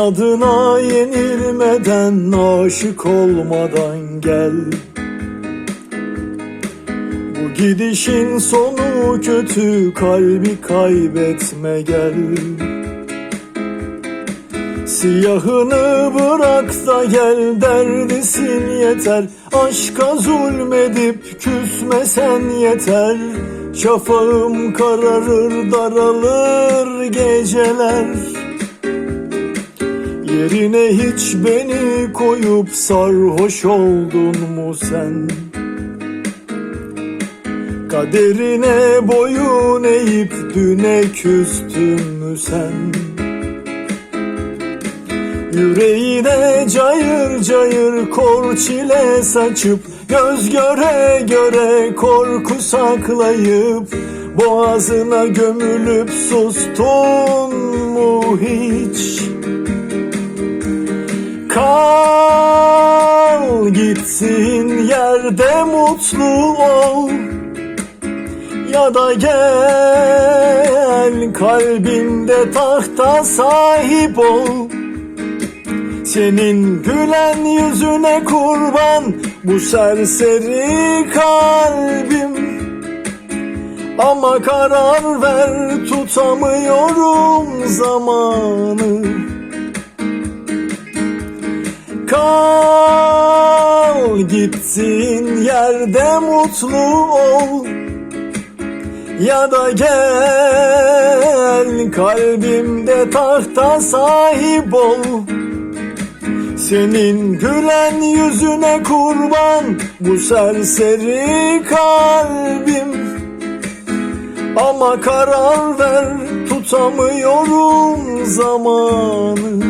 İnadına yenilmeden aşık olmadan gel. Bu gidişin sonu kötü kalbi kaybetme gel. Siyahını bırak da gel derdisin yeter. Aşka zulmedip küsmesen yeter. Şafağım kararır daralır geceler Yerine hiç beni koyup sarhoş oldun mu sen? Kaderine boyun eğip düne küstün mü sen? Yüreğine cayır cayır kor çile saçıp Göz göre göre korku saklayıp Boğazına gömülüp sustun mu hiç? Kal gitsin yerde mutlu ol. Ya da gel kalbimde tahta sahip ol. Senin gülen yüzüne kurban bu serseri kalbim. Ama karar ver tutamıyorum zamanı Kal gitsin yerde mutlu ol. Ya da gel kalbimde tahta sahip ol. Senin gülen yüzüne kurban bu serseri kalbim. Ama karar ver tutamıyorum zamanı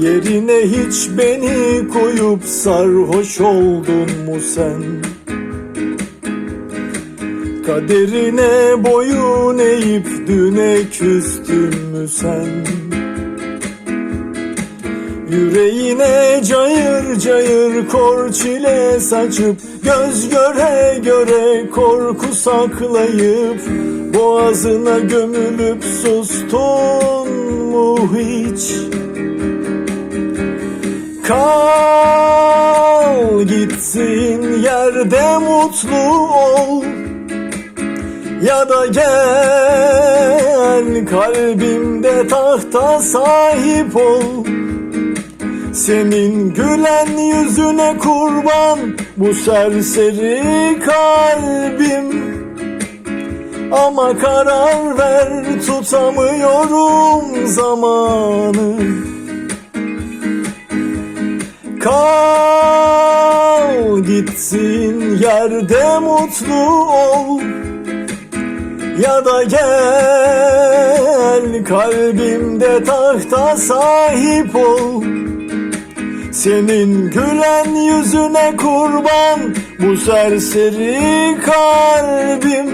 Yerine hiç beni koyup sarhoş oldun mu sen? Kaderine boyun eğip düne küstün mü sen? Yüreğine cayır cayır kor çile saçıp Göz göre göre korku saklayıp Boğazına gömülüp sustun mu hiç? Kal gitsin yerde mutlu ol. Ya da gel kalbimde tahta sahip ol. Senin gülen yüzüne kurban bu serseri kalbim. Ama karar ver tutamıyorum zamanı Kal gitsin yerde mutlu ol. Ya da gel kalbimde tahta sahip ol. Senin gülen yüzüne kurban bu serseri kalbim.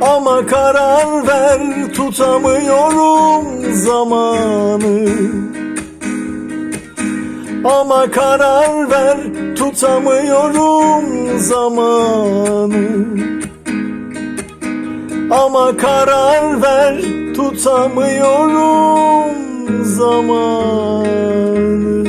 Ama karar ver tutamıyorum zamanı ama karar ver tutamıyorum zamanı. Ama karar ver tutamıyorum zamanı